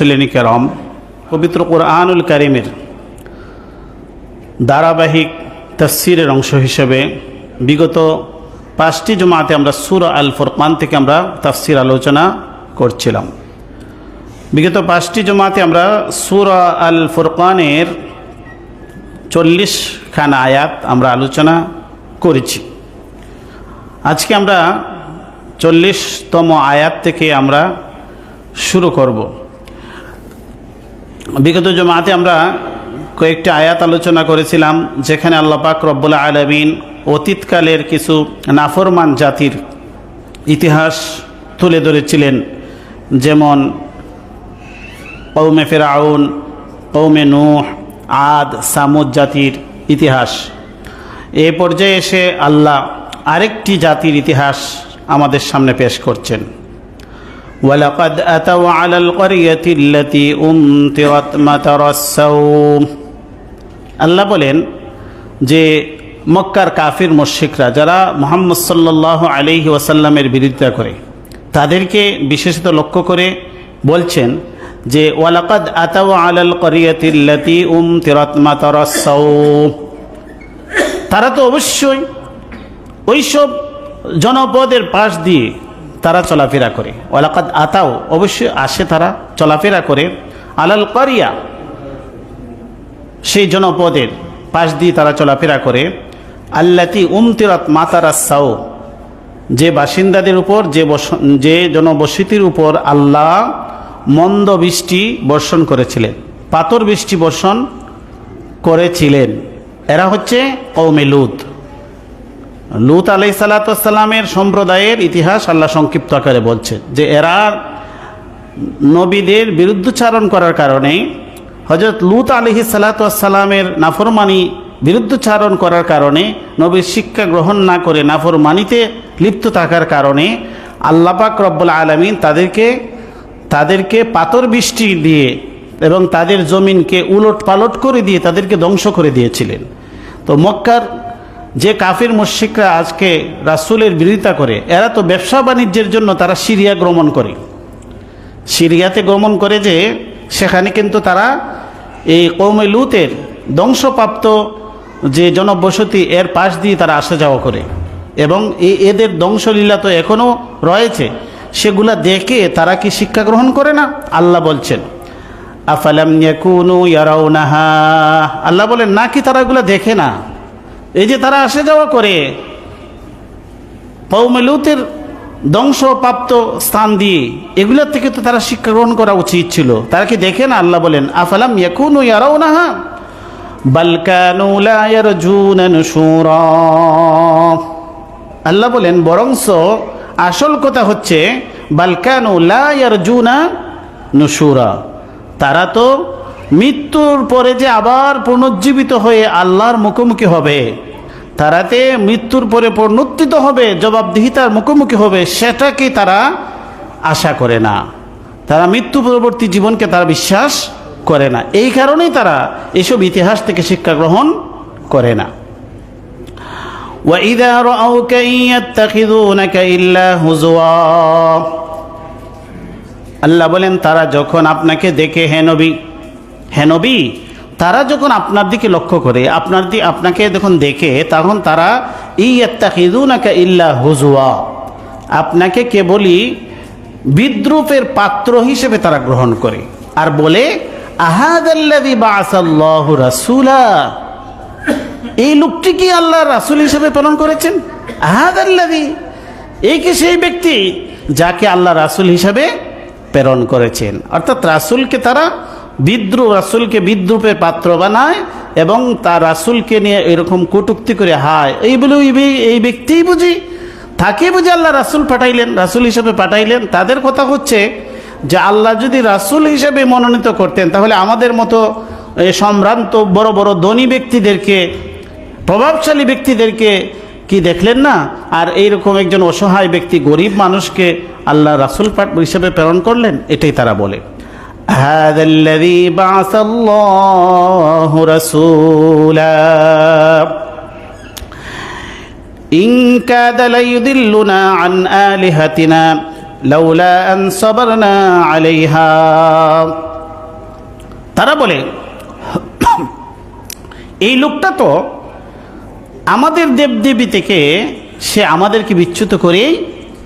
মুসলিনী কেরম। পবিত্র কোরআনুল কারিমের ধারাবাহিক তফসিরের অংশ হিসেবে বিগত পাঁচটি জমাতে আমরা সুর আল ফরকান থেকে আমরা তফসির আলোচনা করছিলাম। বিগত পাঁচটি জমাতে আমরা সুর আল ফরকানের চল্লিশ খান আয়াত আমরা আলোচনা করেছি। আজকে আমরা চল্লিশতম আয়াত থেকে আমরা শুরু করব। বিগত জমাতে আমরা কয়েকটি আয়াত আলোচনা করেছিলাম, যেখানে আল্লাহ পাক রব্বুল আলমিন অতীতকালের কিছু নাফরমান জাতির ইতিহাস তুলে ধরেছিলেন, যেমন কৌমে ফেরাউন কৌমে নূহ, আদ, সামুদ জাতির ইতিহাস। এ পর্যায়ে এসে আল্লাহ আরেকটি জাতির ইতিহাস আমাদের সামনে পেশ করছেন। ولقد أتوا على القرية التي أمطرت مطر السوم আল্লাহ বলেন যে মক্কার কাফির মুশরিকরা যারা মোহাম্মদ সাল্লাহ আলহি ওয়াসাল্লামের বিরোধিতা করে তাদেরকে বিশেষত লক্ষ্য করে বলছেন যে ওয়ালাকাদ আতাও আলাল করিয়াতিল্লাতি উম তিরতমা তরসাউ তারা তো অবশ্যই ওইসব জনপদের পাশ দিয়ে তারা চলাফেরা করে। ওয়ালাকাদ আতাও অবশ্যই আসে তারা চলাফেরা করে। আলাল করিয়া, সেই জনপদের পাশ দিয়ে তারা চলাফেরা করে। আল্লাতি উমতিরাত মাতারাসাও যে বাসিন্দাদের উপর, যে বস, যে জনবসতির উপর আল্লাহ মন্দ বৃষ্টি বর্ষণ করেছিলেন, পাথর বৃষ্টি বর্ষণ করেছিলেন। এরা হচ্ছে কৌমে লুত আলাই সালাতামের সম্প্রদায়ের ইতিহাস আল্লাহ সংক্ষিপ্ত আকারে বলছে যে এরা নবীদের বিরুদ্ধচারণ করার কারণে হজরত লুত আলহি সালাতামের নাফরমানি বিরুদ্ধচারণ করার কারণে নবীর শিক্ষা গ্রহণ না করে নাফরমানিতে লিপ্ত থাকার কারণে আল্লাপাক রব্বুল আলমিন তাদেরকে তাদেরকে পাথর বৃষ্টি দিয়ে এবং তাদের জমিনকে উলট পালট করে দিয়ে তাদেরকে ধ্বংস করে দিয়েছিলেন। তো মক্কার যে কাফির মুশিকরা আজকে রাসুলের বিরোধিতা করে, এরা তো ব্যবসা বাণিজ্যের জন্য তারা সিরিয়া গমন করে। সিরিয়াতে গমন করে যে, সেখানে কিন্তু তারা এই কৌমে লুতের ধ্বংসপ্রাপ্ত যে জনবসতি, এর পাশ দিয়ে তারা আসা যাওয়া করে। এবং এই এদের ধ্বংসলীলা তো এখনও রয়েছে। সেগুলা দেখে তারা কি শিক্ষা গ্রহণ করে না? আল্লাহ বলছেন, আফালাম আল্লাহ বলেন, না কি তারা এগুলো দেখে না? এই যে তারা আসে যাওয়া করে কৌমেলুতের ধ্বংসপ্রাপ্ত স্থান দিয়ে, এগুলোর থেকে তো তারা শিক্ষা গ্রহণ করা উচিত ছিল। তারা কি দেখে না? আল্লাহ বলেন, আফালাম ইয়াকুনু লা ইয়ারজুনা নুশুরা। আল্লাহ বলেন, বরংস আসল কথা হচ্ছে বালকানু লা ইয়ারজুনা নুশুরা। তারা তো মৃত্যুর পরে যে আবার পুনর্জীবিত হয়ে আল্লাহর মুখোমুখি হবে তারাতে মৃত্যুর পরে পুনরুত্থিত হবে জবাবদিহিতার মুখোমুখি হবে সেটাকে তারা আশা করে না তারা মৃত্যু পরবর্তী জীবনকে তারা বিশ্বাস করে না এই কারণেই তারা এসব ইতিহাস থেকে শিক্ষা গ্রহণ করে না وإذا رأوك إن يتخذونك إلا هزوا আল্লাহ বলেন তারা যখন আপনাকে দেখে হে নবী হে নবী, তারা যখন আপনার দিকে লক্ষ্য করে, আপনার দিকে আপনাকে যখন দেখে, তখন তারা, ইয়াত্তাখিদুনাকা ইল্লা হুজুয়া আপনাকে কেবলই বিদ্রুপের পাত্র হিসেবে তারা গ্রহণ করে। আর বলে, আহাদাল্লাযী বাআসাল্লাহু রাসূলা এই লোকটি কি আল্লাহ রাসুল হিসেবে প্রেরণ করেছেন? আহাদাল্লাদি এই কি সেই ব্যক্তি যাকে আল্লাহ রাসুল হিসাবে প্রেরণ করেছেন? অর্থাৎ রাসুলকে তারা বিদ্রুপ রাসুলকে বিদ্রুপের পাত্র বানায় এবং তার রাসুলকে নিয়ে এরকম কটুক্তি করে হায়। এই বলে এই ব্যক্তিই বুঝি? তাকে বুঝে আল্লাহ রাসুল পাঠাইলেন, রাসুল হিসেবে পাঠাইলেন। তাদের কথা হচ্ছে যে আল্লাহ যদি রাসুল হিসেবে মনোনীত করতেন, তাহলে আমাদের মতো সম্ভ্রান্ত বড় বড় ধনী ব্যক্তিদেরকে, প্রভাবশালী ব্যক্তিদেরকে কি দেখলেন না? আর এইরকম একজন অসহায় ব্যক্তি গরিব মানুষকে আল্লাহ রাসুল হিসেবে প্রেরণ করলেন? এটাই তারা বলে। هذا الذي بعث الله رسولا إن كاد ليضلنا عن آلهتنا لولا أن صبرنا عليها তারা বলে এই লোকটা তো আমাদের দেবদেবী থেকে সে আমাদেরকে বিচ্যুত করেই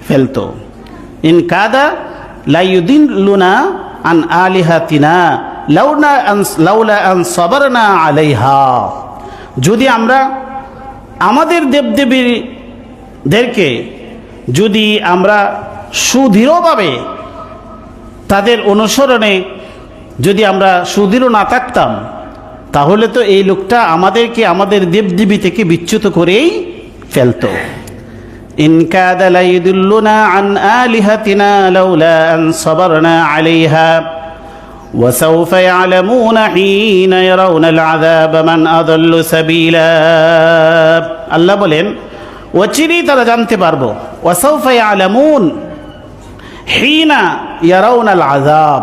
ফেলতো ইন কাদা লাইউদ্দিন লুনা আন আলিহাতিনা লাউনা লাউলা আন সবরনা আলাইহা। যদি আমরা আমাদের দেবদেবীদেরকে যদি আমরা সুদৃঢ়ভাবে তাদের অনুসরণে যদি আমরা সুদৃঢ় না থাকতাম, তাহলে তো এই লোকটা আমাদেরকে, আমাদের দেবদেবী থেকে বিচ্যুত করেই ফেলতো। ইন কাদা লাইদুল্লুনা আন আলিহাতিনা লাউলা আন সাবারনা আলাইহা وسوف يعلمون حين يرون العذاب من أضل سبيلا আল্লাহ বলেন অচিরেই তারা জানতে পারবো ওয়াসাউফা ইয়ালামুন হিনা ইয়ারাউনাল আযাব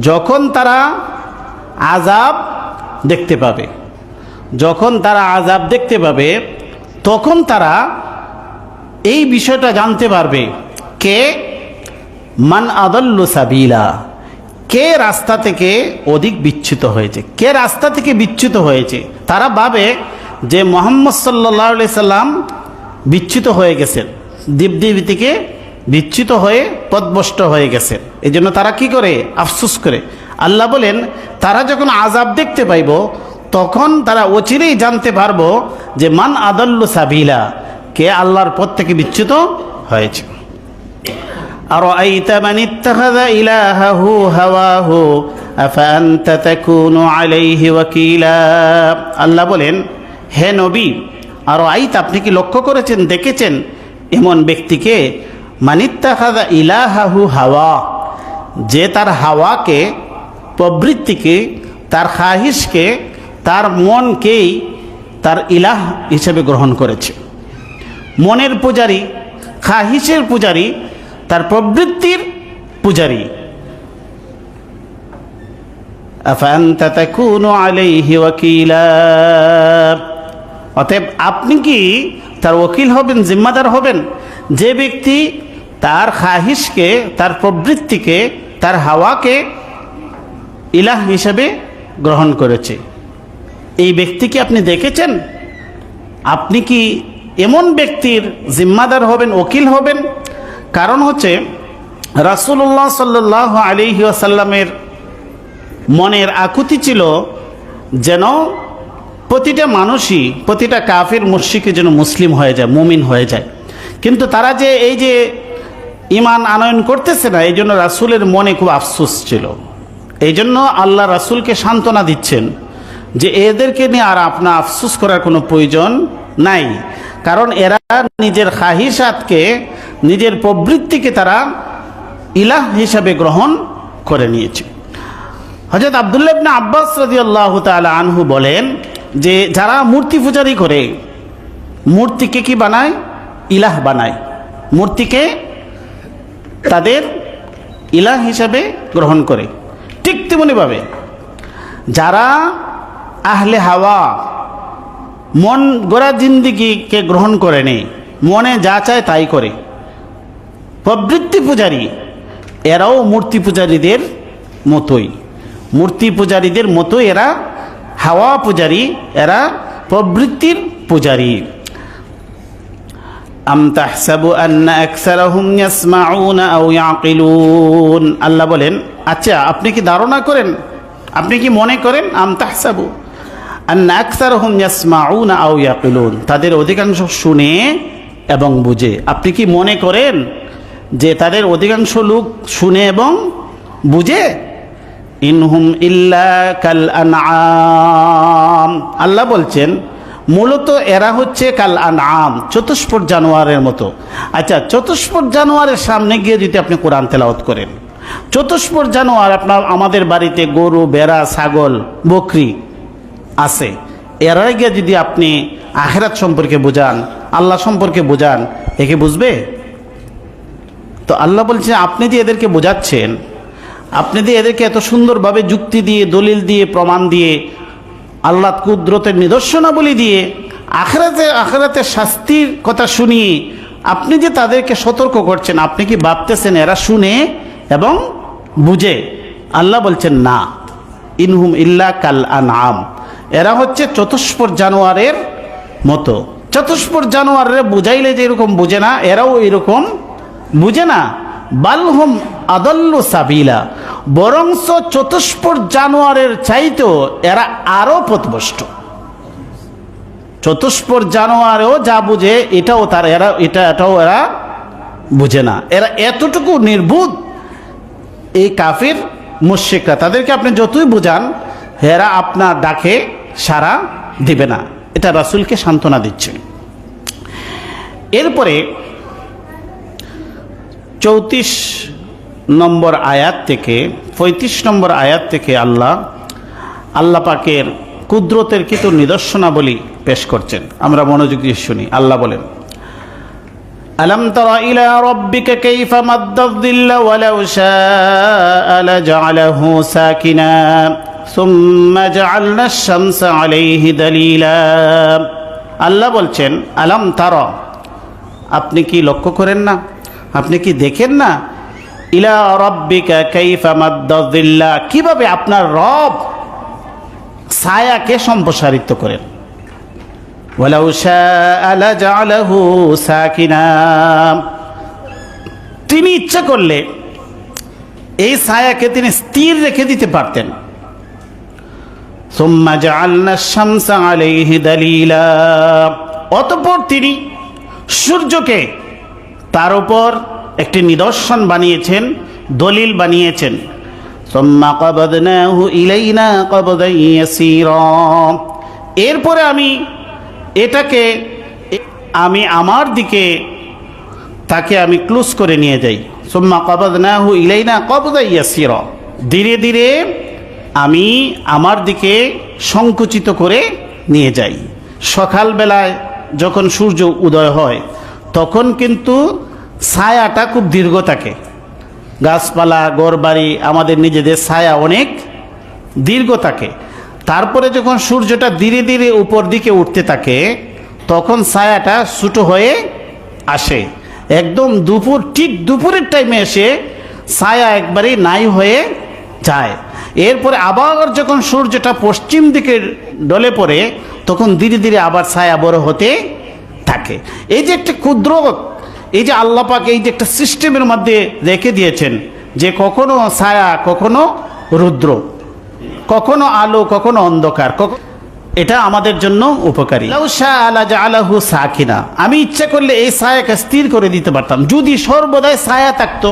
যখন তারা আজাব দেখতে পাবে যখন তারা আজাব দেখতে পাবে তখন তারা এই বিষয়টা জানতে পারবে কে? মান আদল্লু সাবিলা। কে রাস্তা থেকে অধিক বিচ্যুত হয়েছে? কে রাস্তা থেকে বিচ্যুত হয়েছে? তারা ভাবে যে মোহাম্মদ সাল্লাহ সাল্লাম বিচ্যুত হয়ে গেছেন। দেবদেবী থেকে বিচ্যুত হয়ে পদভষ্ট হয়ে গেছে এই জন্য তারা কি করে? আফসুস করে। আল্লাহ বলেন, তারা যখন আজাব দেখতে পাইব, তখন তারা অচিরেই জানতে পারব যে মান আদল্লু সাবিলা। কে আল্লাহর পথ থেকে বিচ্যুত হয়েছে। আর ইলাহাহু হাওয়াহু আলাইহি ওয়াকিলা। আল্লাহ বলেন, হে নবী আর আইত আপনি কি লক্ষ্য করেছেন, দেখেছেন এমন ব্যক্তিকে? মানিত্তাহাদা ইলাহাহু হাওয়া, যে তার হাওয়াকে, প্রবৃত্তিকে, তার খাহিসকে তার মনকেই তার ইলাহ হিসেবে গ্রহণ করেছে। মনের পূজারী খাহিসের পূজারী, তার প্রবৃত্তির পূজারী। অতএব আপনি কি তার ওকিল হবেন, জিম্মাদার হবেন? যে ব্যক্তি তার খাহিসকে তার প্রবৃত্তিকে, তার হাওয়াকে ইলাহ হিসেবে গ্রহণ করেছে। এই ব্যক্তিকে আপনি দেখেছেন? আপনি কি এমন ব্যক্তির জিম্মাদার হবেন, ওকিল হবেন। কারণ হচ্ছে রাসুল্লাহ সাল্লাহ আলিহি আসাল্লামের মনের আকুতি ছিল যেন প্রতিটা মানুষই, প্রতিটা কাফির মুর্শিকে যেন মুসলিম হয়ে যায়, মুমিন হয়ে যায়। কিন্তু তারা যে এই যে ইমান আনয়ন করতেছে না এই জন্য রাসুলের মনে খুব আফসোস ছিল। এই জন্য আল্লাহ রাসুলকে সান্ত্বনা দিচ্ছেন যে এদেরকে নিয়ে আর আপনার আফসোস করার কোনো প্রয়োজন নাই। কারণ এরা নিজের খাহিসাতকে নিজের প্রবৃত্তিকে তারা ইলাহ হিসাবে গ্রহণ করে নিয়েছে। হজরত আবদুল্লাহ ইবনে আব্বাস রাদিয়াল্লাহ তাআলা আনহু বলেন যে, যারা মূর্তি পূজারি করে, মূর্তিকে কি বানায়? ইলাহ বানায়। মূর্তিকে তাদের ইলাহ হিসাবে গ্রহণ করে। ঠিক তেমনিভাবে যারা আহলে হাওয়া মন গোড়া জিন্দিগিকে গ্রহণ করে নেই মনে যা চায় তাই করে। প্রবৃত্তি পূজারী, এরাও মূর্তি পূজারীদের মতোই। মূর্তি পূজারীদের মতো এরা, হাওয়া পূজারী এরা, প্রবৃত্তির পূজারী। আম তাহসাবু আন্না আও ইয়াকিলুন। আল্লাহ বলেন আচ্ছা আপনি কি ধারণা করেন? আপনি কি মনে করেন? আম তাহসাবু? তাদের অধিকাংশ শুনে এবং বুঝে। আপনি কি মনে করেন যে তাদের অধিকাংশ লোক শুনে এবং বুঝে? ইনহুম ইল্লা কাল আল্লাহ বলছেন, মূলত এরা হচ্ছে কাল আনআম, চতুষ্পদ জানোয়ারের মতো। আচ্ছা চতুষ্পদ জানোয়ারের সামনে গিয়ে যদি আপনি কোরআন তেলাওত করেন। চতুষ্পদ জানোয়ার আপনার, আমাদের বাড়িতে গরু বেড়া ছাগল, বকরি আছে। এরা গিয়ে যদি আপনি আখেরাত সম্পর্কে বোঝান, আল্লাহ সম্পর্কে বোঝান একে বুঝবে? তো আল্লাহ বলছে, আপনি যে এদেরকে বোঝাচ্ছেন, আপনি যে এদেরকে এত সুন্দরভাবে যুক্তি দিয়ে, দলিল দিয়ে, প্রমাণ দিয়ে, আল্লাহ কুদরতের নিদর্শনাবলী দিয়ে আখেরাতে, আখরাতে শাস্তির কথা শুনিয়ে আপনি যে তাদেরকে সতর্ক করছেন, আপনি কি ভাবতেছেন এরা শুনে এবং বুঝে? আল্লাহ বলছেন, না। ইনহুম ইল্লা কাল আনআম। এরা হচ্ছে চতুষ্পর জানোয়ারের মতো। চতুষ্পর জানোয়ারের বুঝাইলে যে এরকম বুঝে না, এরাও এরকম বুঝে না। বালহুম আদল্লু সাবিলা। বরংস চতুষ্পর জানোয়ারের চাইতেও এরা আরও পথভ্রষ্ট। চতুষ্পর জানোয়ারেও যা বুঝে, এটাও তার এরা, এটা, এটাও এরা বুঝে না। এরা এতটুকু নির্বুধ এই কাফির মুশিকরা তাদেরকে আপনি যতই বুঝান এরা আপনার ডাকে সারা দিবে না এটা রাসুলকে সান্ত্বনা দিচ্ছে এরপরে চৌত্রিশ নম্বর আয়াত থেকে পঁয়ত্রিশ নম্বর আয়াত থেকে আল্লাহ আল্লাহ পাকের কুদরতের কিছু নিদর্শনাবলী পেশ করছেন আমরা মনোযোগ দিয়ে শুনি আল্লাহ বলেন ألم تر إلى ربك كيف مد الظل ولو شاء لجعله ساكنا ثم جعلنا الشمس عليه دليلا আল্লাহ বলছেন আলাম তার আপনি কি লক্ষ্য করেন না আপনি কি দেখেন না ইলা রব্বিকা কাইফা মাদ্দাযিল্লা কিভাবে আপনার রব ছায়াকে সম্প্রসারিত করেন ওয়ালাউ শাআ লাজআলাহু সাকিনা তিনি ইচ্ছা করলে এই ছায়াকে তিনি স্থির রেখে দিতে পারতেন সুম্মা জাআলনা শামসা আলাইহি দালিলা। অতঃপর তিনি সূর্যকে তার উপর একটি নিদর্শন বানিয়েছেন, দলিল বানিয়েছেন। এরপরে আমি এটাকে, আমি আমার দিকে, তাকে আমি ক্লোজ করে নিয়ে যাই। সুম্মা কাবাদনাহু ইলাইনা কবদা ইয়াসীরা। ধীরে ধীরে আমি আমার দিকে সংকুচিত করে নিয়ে যাই। সকালবেলায় যখন সূর্য উদয় হয়, তখন কিন্তু ছায়াটা খুব দীর্ঘ থাকে। গাছপালা গড়বাড়ি আমাদের নিজেদের ছায়া অনেক দীর্ঘ থাকে। তারপরে যখন সূর্যটা ধীরে ধীরে উপর দিকে উঠতে থাকে, তখন ছায়াটা ছোটো হয়ে আসে। একদম দুপুর, ঠিক দুপুরের টাইমে এসে ছায়া একবারে নাই হয়ে যায় এরপরে আবার যখন সূর্যটা পশ্চিম দিকে ডলে পড়ে, তখন ধীরে ধীরে আবার ছায়া বড় হতে থাকে। এই যে একটা ক্ষুদ্র, এই যে আল্লাপাক এই যে একটা সিস্টেমের মধ্যে রেখে দিয়েছেন যে কখনো ছায়া, কখনো রুদ্র, কখনো আলো, কখনো অন্ধকার এটা আমাদের জন্য উপকারী। লাউ শাআ আলা জাআলাহু সাকিনা। আমি ইচ্ছা করলে এই ছায়াকে স্থির করে দিতে পারতাম। যদি সর্বদাই ছায়া থাকতো,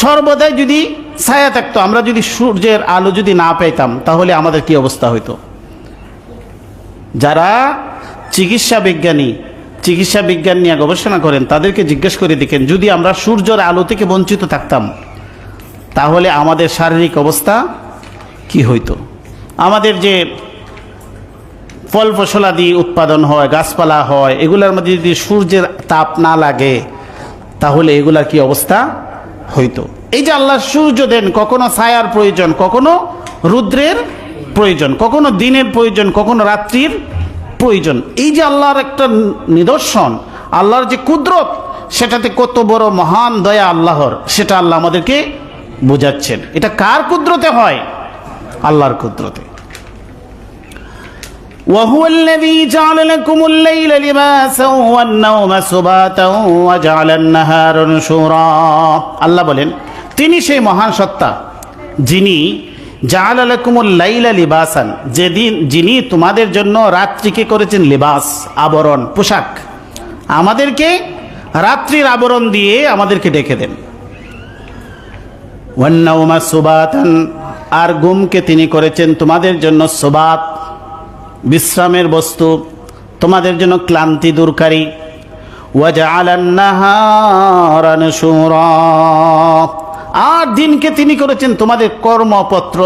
সর্বদাই যদি ছায়া থাকতো, আমরা যদি সূর্যের আলো যদি না পেতাম তাহলে আমাদের কি অবস্থা হইতো? যারা চিকিৎসা বিজ্ঞানী, চিকিৎসা বিজ্ঞান নিয়ে গবেষণা করেন, তাদেরকে জিজ্ঞেস করে দেখেন, যদি আমরা সূর্যের আলো থেকে বঞ্চিত থাকতাম, তাহলে আমাদের শারীরিক অবস্থা কি হইতো? আমাদের যে ফল ফসলাদি উৎপাদন হয়, গাছপালা হয়, এগুলোর মধ্যে যদি সূর্যের তাপ না লাগে, তাহলে এগুলার কি অবস্থা হইতো? এই যে আল্লাহ সূর্য দেন কখনো ছায়ার প্রয়োজন কখনো রুদ্রের প্রয়োজন কখনো দিনের প্রয়োজন কখনো রাত্রির প্রয়োজন এই যে আল্লাহর একটা নিদর্শন আল্লাহর যে কুদরত সেটাতে কত বড় মহান দয়া আল্লাহর সেটা আল্লাহ আমাদেরকে বোঝাচ্ছেন এটা কার কুদরতে হয় আল্লাহর কুদরতে وهو الذي جعل لكم الليل لباسا والنوم سباتا وجعل النهار نشورا আল্লাহ বলেন তিনি সেই মহান সত্তা, যিনি জাআলা লাকুমুল লাইলা লিবাসান, যেদিন যিনি তোমাদের জন্য রাত্রিকে করেছেন লিবাস, আবরণ, পোশাক, আমাদেরকে রাত্রির আবরণ দিয়ে আমাদেরকে ডেকে দেন। ওয়ান্নাউমা সুবাতান, আর গুমকে তিনি করেছেন তোমাদের জন্য সুবাত, বিশ্রামের বস্তু, তোমাদের জন্য ক্লান্তি দূরকারী। আর দিনকে তিনি করেছেন তোমাদের কর্মপত্র,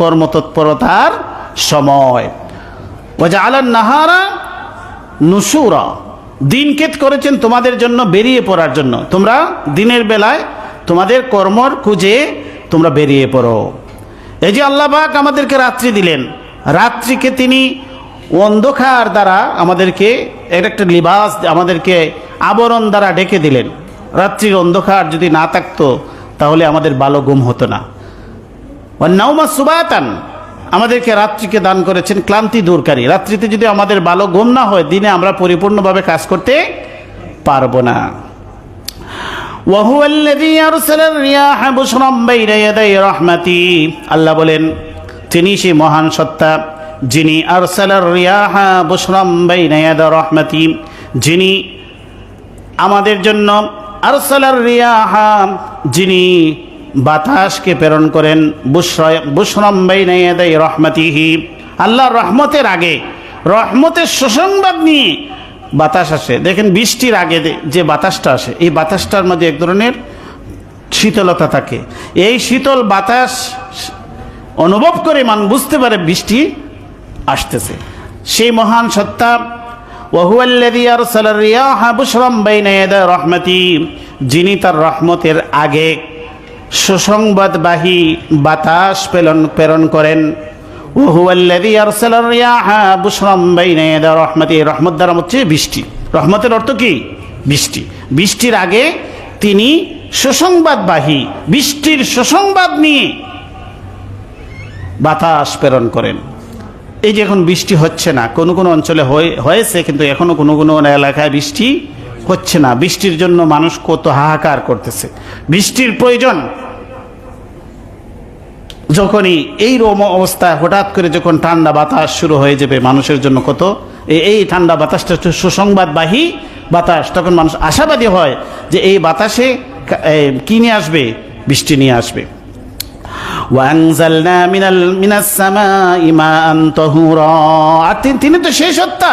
কর্মতৎপরতার সময়। আলান নাহারা নুসুরা। দিনকে করেছেন তোমাদের জন্য বেরিয়ে পড়ার জন্য। তোমরা দিনের বেলায় তোমাদের কর্মর খুঁজে তোমরা বেরিয়ে পড়ো। এই যে আল্লাহ পাক আমাদেরকে রাত্রি দিলেন, রাত্রিকে তিনি অন্ধকার দ্বারা আমাদেরকে এর একটা লিবাস, আমাদেরকে আবরণ দ্বারা ডেকে দিলেন। রাত্রির অন্ধকার যদি না থাকতো তাহলে আমাদের বালো গুম হতো না। নাওমা সুবায়াতান আমাদেরকে রাত্রিকে দান করেছেন ক্লান্তি দূরকারী। রাত্রিতে যদি আমাদের ভালো গুম না হয়, দিনে আমরা পরিপূর্ণভাবে কাজ করতে পারব না। আল্লাহ বলেন, তিনি সেই মহান সত্তা, যিনি রহমাতি। যিনি আমাদের জন্য আরসালার রিয়াহা যিনি বাতাসকে প্রেরণ করেন বুশরম বাইনা ইয়াদাই রহমাতিহি। আল্লাহর রহমতের আগে, রহমতের সুসংবাদ নিয়ে বাতাস আসে। দেখেন বৃষ্টির আগে যে- বাতাসটা আসে, এই বাতাসটার মধ্যে এক ধরনের শীতলতা থাকে। এই শীতল বাতাস অনুভব করে মান বুঝতে পারে বৃষ্টি আসতেছে। সেই মহান সত্তা, ওহুয়াল্লাযী আরসালা রিয়াহা বুশরাম বাইনা ইয়াদা রহমাতি যিনি তার রহমতের আগে সুসংবাদবাহী বাতাস প্রেরণ প্রেরণ করেন। ওহুয়াল্লাযী আরসালা রিয়াহা বুশরাম বাইনা রহমাতি রহমত দ্বারা হচ্ছে বৃষ্টি। রহমতের অর্থ কি? বৃষ্টি। বৃষ্টির আগে তিনি সুসংবাদবাহী, বৃষ্টির সুসংবাদ নিয়ে বাতাস প্রেরণ করেন। এই যে এখন বৃষ্টি হচ্ছে না, কোনো কোনো অঞ্চলে হয়ে- হয়েছে, কিন্তু এখনও কোনো কোনো এলাকায় বৃষ্টি হচ্ছে না। বৃষ্টির জন্য মানুষ কত হাহাকার করতেছে। বৃষ্টির প্রয়োজন। যখনই এই রকম অবস্থা হঠাৎ করে যখন ঠান্ডা বাতাস শুরু হয়ে যাবে, মানুষের জন্য কত এই ঠান্ডা বাতাসটা হচ্ছে সুসংবাদবাহী বাতাস। তখন মানুষ আশাবাদী হয় যে এই বাতাসে কি নিয়ে আসবে? বৃষ্টি নিয়ে আসবে। তিনি তো সেই সত্তা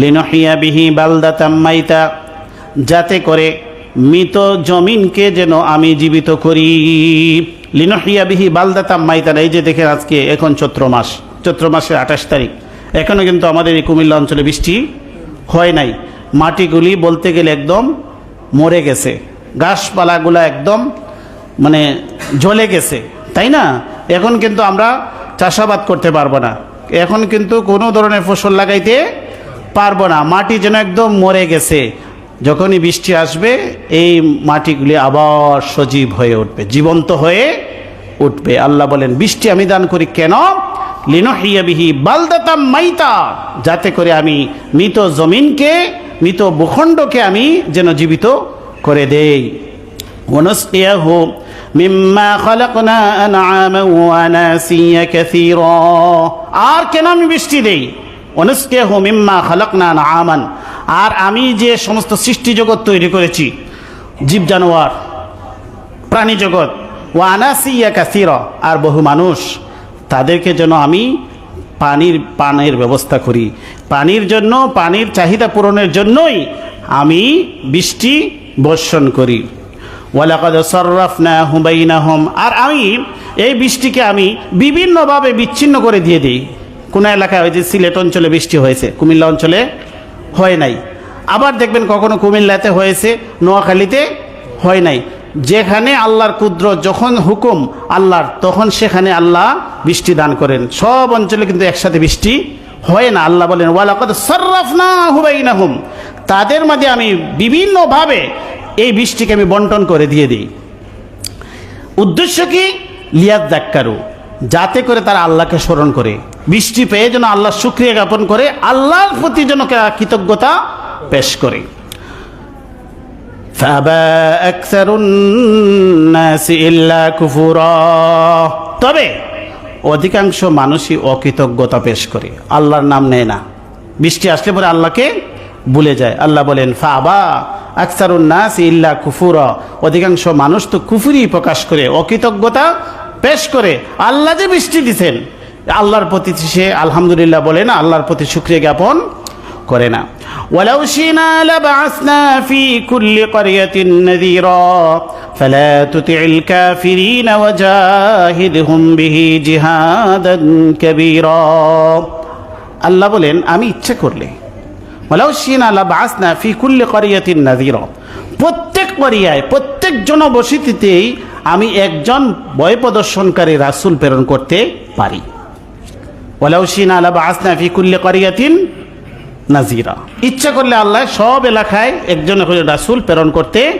লিনহিয়া বিহি মাইতা, যাতে করে মৃত জমিনকে যেন আমি জীবিত করি। লিনহিয়া বিহি বালদাতাম মাইতান এই যে দেখেন আজকে এখন চৈত্র মাস, চৈত্র মাসের আঠাশ তারিখ। এখনও কিন্তু আমাদের এই কুমিল্লা অঞ্চলে বৃষ্টি হয় নাই। মাটিগুলি বলতে গেলে একদম মরে গেছে। গাছপালাগুলো একদম মানে জ্বলে গেছে, তাই না? এখন কিন্তু আমরা চাষাবাদ করতে পারব না। এখন কিন্তু কোনো ধরনের ফসল লাগাইতে পারবো না মাটি যেন একদম মরে গেছে যখনই বৃষ্টি আসবে এই মাটিগুলি আবার সজীব হয়ে উঠবে জীবন্ত হয়ে উঠবে আল্লাহ বলেন বৃষ্টি আমি দান করি কেন লিনহিয়াবিহি বালদাতাম মাইতা যাতে করে আমি মৃত জমিনকে মৃত ভূখণ্ডকে আমি যেন জীবিত করে দেই ونسقيه مما خلقنا أنعاما وأناسيا كثيرا আর কেন আমি বৃষ্টি দেই অনুস্কেহ মিম্মা খালাকনা আমান আর আমি যে সমস্ত সৃষ্টি জগৎ তৈরি করেছি, জীব জানোয়ার, প্রাণী জগৎ ও আনাসিয়া কাসির, আর বহু মানুষ, তাদেরকে যেন আমি পানির, পানের ব্যবস্থা করি। পানির জন্য, পানির চাহিদা পূরণের জন্যই আমি বৃষ্টি বর্ষণ করি। আর আমি এই বৃষ্টিকে আমি বিভিন্নভাবে বিচ্ছিন্ন করে দিয়ে দিই। কোনো এলাকায় যে সিলেট অঞ্চলে বৃষ্টি হয়েছে, কুমিল্লা অঞ্চলে হয় নাই। আবার দেখবেন কখনো কুমিল্লাতে হয়েছে, নোয়াখালীতে হয় নাই। যেখানে আল্লাহর ক্ষুদ্র যখন হুকুম আল্লাহর, তখন সেখানে আল্লাহ বৃষ্টি দান করেন। সব অঞ্চলে কিন্তু একসাথে বৃষ্টি হয় না। আল্লাহ বলেন, ওয়ালাকাদ সর্রাফনা হুবাইনাহুম তাদের মাঝে আমি বিভিন্নভাবে এই বৃষ্টিকে আমি বন্টন করে দিয়ে দিই। উদ্দেশ্য কি? লিয়াদ দাক্কারু যাতে করে তারা আল্লাহকে স্মরণ করে। বৃষ্টি পেয়ে যেন আল্লাহ শুক্রিয়া জ্ঞাপন করে, আল্লাহর প্রতি যেন কৃতজ্ঞতা পেশ করে। তবে অধিকাংশ মানুষই অকৃতজ্ঞতা পেশ করে, আল্লাহর নাম নেয় না। বৃষ্টি আসলে পরে আল্লাহকে ভুলে যায়। আল্লাহ বলেন, ফাবা আকসারুন্নাস ইল্লা কুফুর। অধিকাংশ মানুষ তো কুফুরি প্রকাশ করে, অকৃতজ্ঞতা পেশ করে। আল্লাহ যে বৃষ্টি দিছেন আল্লাহর প্রতি সে আলহামদুলিল্লাহ বলে না আল্লাহর প্রতি শুক্রিয়া জ্ঞাপন করে না ولو شئنا لبعثنا في كل قرية نذيرا فلا تطع الكافرين وجاهدهم به جهادا كبيرا আল্লাহ বলেন আমি ইচ্ছে করলে ওলাউ শিনা লাবাসনা ফি কুল্লি করিয়াতিন নাজির প্রত্যেক করিয়ায় প্রত্যেক জনবসতিতেই আমি একজন ভয় প্রদর্শনকারী রাসূল প্রেরণ করতে পারি নাজিরা ইচ্ছা করলে আল্লাহ সব এলাকায় একজন রাসূল প্রেরণ করতে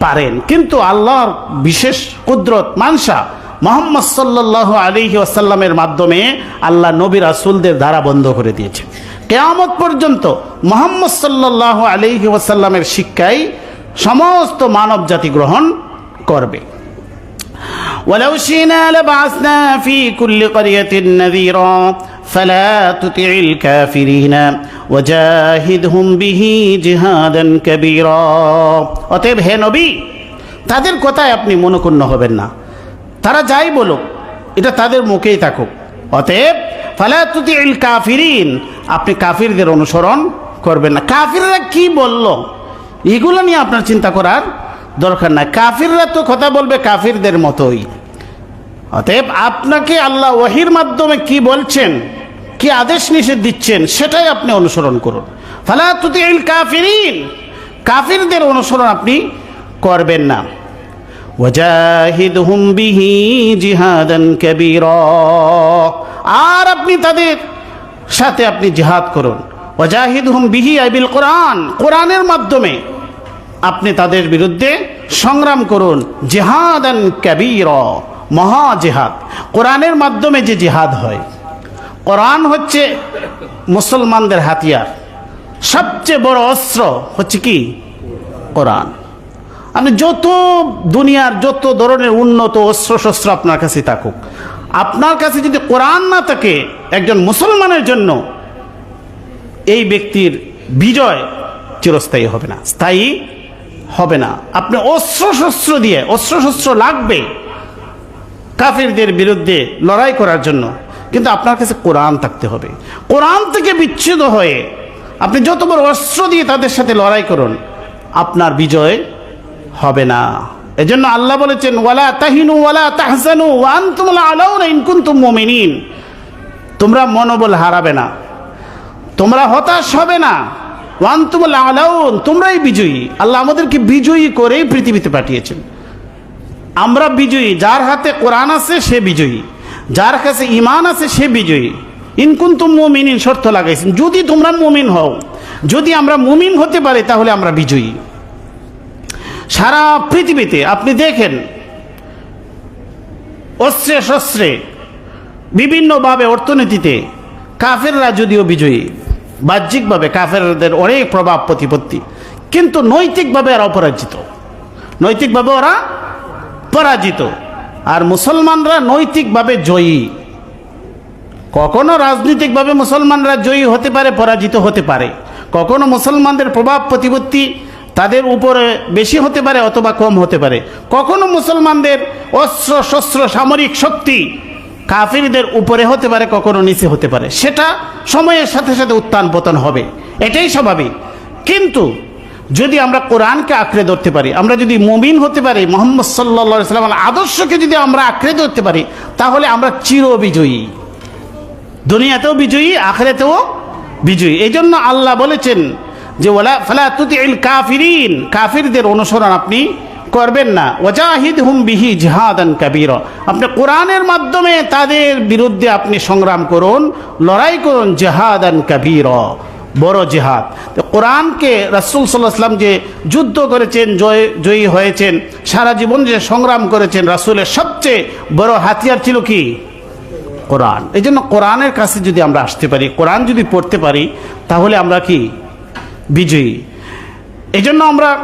পারেন। কিন্তু আল্লাহর বিশেষ কুদরত, মানসা মোহাম্মদ সাল্লাহ আলিহি ওয়াসাল্লামের মাধ্যমে আল্লাহ নবী রাসুলদের দ্বারা বন্ধ করে দিয়েছে। কেয়ামত পর্যন্ত মোহাম্মদ সাল্লাহ আলিহি ওয়াসাল্লামের শিক্ষাই সমস্ত মানব জাতি গ্রহণ করবে। ولو شئنا لبعثنا في كل قرية نذيرا فلا تطع الكافرين وجاهدهم به جهادا كبيرا অতএব হে নবী তাদের কথায় আপনি মনক্ষুণ্ণ হবেন না তারা যাই বলুক এটা তাদের মুখেই থাকুক অতএব ফালা তুতি কাফিরিন আপনি কাফিরদের অনুসরণ করবেন না কাফিররা কি বলল এগুলো নিয়ে আপনার চিন্তা করার দরকার নাই কাফিররা তো কথা বলবে কাফিরদের মতোই অতএব আপনাকে আল্লাহ ওহির মাধ্যমে কি বলছেন, কি আদেশ নিষেধ দিচ্ছেন, সেটাই আপনি অনুসরণ করুন। ফালা কাফিরিন, কাফিরদের অনুসরণ আপনি করবেন না। ওয়াজাহিদহুম বিহি জিহাদান কাবীরা, আর আপনি তাদের সাথে আপনি জিহাদ করুন। ওয়াজাহিদহুম বিহি আইবিল কোরআন, কোরআনের মাধ্যমে আপনি তাদের বিরুদ্ধে সংগ্রাম করুন। জিহাদান কাবীর মহা জেহাদ কোরআনের মাধ্যমে যে জেহাদ হয়। কোরআন হচ্ছে মুসলমানদের হাতিয়ার। সবচেয়ে বড় অস্ত্র হচ্ছে কি? কোরআন। আপনি যত দুনিয়ার যত ধরনের উন্নত অস্ত্র শস্ত্র আপনার কাছে থাকুক, আপনার কাছে যদি কোরআন না থাকে একজন মুসলমানের জন্য, এই ব্যক্তির বিজয় চিরস্থায়ী হবে না, স্থায়ী হবে না। আপনি অস্ত্র শস্ত্র দিয়ে অস্ত্র শস্ত্র লাগবে কাফিরদের বিরুদ্ধে লড়াই করার জন্য। কিন্তু আপনার কাছে কোরআন থাকতে হবে। কোরআন থেকে বিচ্ছেদ হয়ে আপনি যত বড় অস্ত্র দিয়ে তাদের সাথে লড়াই করুন, আপনার বিজয় হবে না। এজন্য আল্লাহ বলেছেন, ওয়ালা তাহিনু ওয়ালা তাহসানু ওয়ান তুমলা আলাউনা ইনকুন্তুম মুমিনিন। তোমরা মনোবল হারাবে না। তোমরা হতাশ হবে না। ওয়ান তুমলা আলাউন, তোমরাই বিজয়ী। আল্লাহ আমাদেরকে বিজয়ী করেই পৃথিবীতে পাঠিয়েছেন। আমরা বিজয়ী, যার হাতে কোরআন আছে সে বিজয়ী, যার কাছে ইমান আছে সে বিজয়ী। ইনকুন্তুম মুমিনিন, শর্ত লাগাইছেন, যদি তোমরা মুমিন হও, যদি আমরা মুমিন হতে পারি, তাহলে আমরা বিজয়ী। সারা পৃথিবীতে আপনি দেখেন, অস্ত্রে শস্ত্রে, বিভিন্নভাবে অর্থনীতিতে কাফেররা যদিও বিজয়ী, বাহ্যিকভাবে কাফেরদের অনেক প্রভাব প্রতিপত্তি, কিন্তু নৈতিকভাবে এরা অপরাজিত। নৈতিকভাবে ওরা পরাজিত। আর মুসলমানরা নৈতিকভাবে জয়ী। কখনো রাজনৈতিকভাবে মুসলমানরা জয়ী হতে পারে, পরাজিত হতে পারে। কখনো মুসলমানদের প্রভাব প্রতিপত্তি তাদের উপরে বেশি হতে পারে অথবা কম হতে পারে। কখনো মুসলমানদের অস্ত্র, শস্ত্র, সামরিক শক্তি কাফিরদের উপরে হতে পারে, কখনো নিচে হতে পারে। সেটা সময়ের সাথে সাথে উত্থান পতন হবে। এটাই স্বাভাবিক। কিন্তু যদি আমরা কোরআনকে আঁকড়ে ধরতে পারি, আমরা যদি মুমিন হতে পারি, মোহাম্মদ সাল্লা সাল্লাম আদর্শকে যদি আমরা আঁকড়ে ধরতে পারি, তাহলে আমরা চির বিজয়ী। দুনিয়াতেও বিজয়ী, আখেরাতেও বিজয়ী। এই জন্য আল্লাহ বলেছেন যে ওলা ফালা তুতিল কাফিরিন। কাফিরদের অনুসরণ আপনি করবেন না। ওজাহিদ হুম বিহি জিহাদান কাবির। আপনি কোরআনের মাধ্যমে তাদের বিরুদ্ধে আপনি সংগ্রাম করুন, লড়াই করুন, জেহাদান কাবির। বড় জেহাদ। কোরআনকে রাসুল সাল্লাহাম যে যুদ্ধ করেছেন, জয়, জয়ী হয়েছেন, সারা জীবন যে সংগ্রাম করেছেন, রাসুলের সবচেয়ে বড় হাতিয়ার ছিল কি? কোরআন। এই জন্য কোরআনের কাছে যদি আমরা আসতে পারি, কোরআন যদি পড়তে পারি, তাহলে আমরা কি? বিজয়ী। এই জন্য আমরা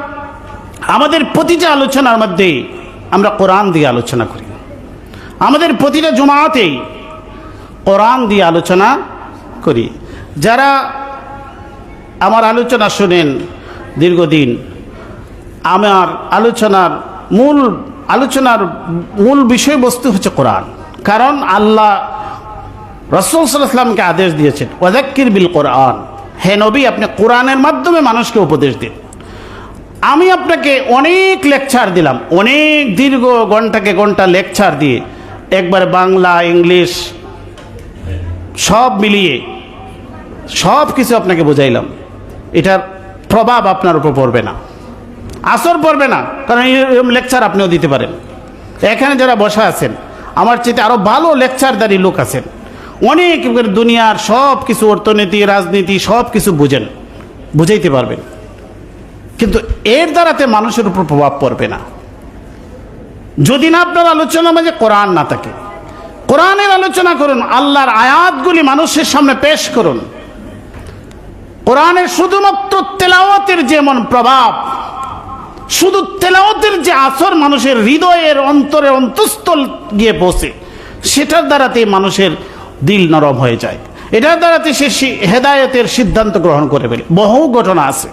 আমাদের প্রতিটা আলোচনার মধ্যে আমরা কোরআন দিয়ে আলোচনা করি। আমাদের প্রতিটা জমাতেই কোরআন দিয়ে আলোচনা করি। যারা আমার আলোচনা শোনেন দীর্ঘদিন। আমার আলোচনার মূল আলোচনার মূল বিষয়বস্তু হচ্ছে কোরআন। কারণ আল্লাহ রসুল সাল্লাহামকে আদেশ দিয়েছেন ওয়াজাক্কির বিল কোরআন। হে নবী, আপনি কোরআনের মাধ্যমে মানুষকে উপদেশ দিন। আমি আপনাকে অনেক লেকচার দিলাম, অনেক দীর্ঘ ঘন্টাকে ঘণ্টা লেকচার দিয়ে একবার বাংলা, ইংলিশ সব মিলিয়ে সব কিছু আপনাকে বুঝাইলাম। এটার প্রভাব আপনার উপর পড়বে না। আসর পড়বে না, কারণ এরকম লেকচার আপনিও দিতে পারেন। এখানে যারা বসা আছেন, আমার চেয়ে আরও ভালো লেকচারদারি লোক আছেন। অনেক দুনিয়ার সব কিছু অর্থনীতি, রাজনীতি সব কিছু বুঝেন, বুঝাইতে পারবেন। কিন্তু এর দ্বারাতে মানুষের উপর প্রভাব পড়বে না। যদি না আপনার আলোচনা মাঝে কোরআন না থাকে, কোরআনের আলোচনা করুন, আল্লাহর আয়াতগুলি মানুষের সামনে পেশ করুন। কোরআনের শুধুমাত্র তেলাওয়াতের যেমন প্রভাব, শুধু তেলাওয়াতের যে আসর মানুষের হৃদয়ের অন্তরে অন্তঃস্থল গিয়ে বসে সেটার দ্বারাতে মানুষের দিল নরম হয়ে যায়। এটার দ্বারাতে সে, হেদায়তের সিদ্ধান্ত গ্রহণ করে ফেলে। বহু ঘটনা আছে।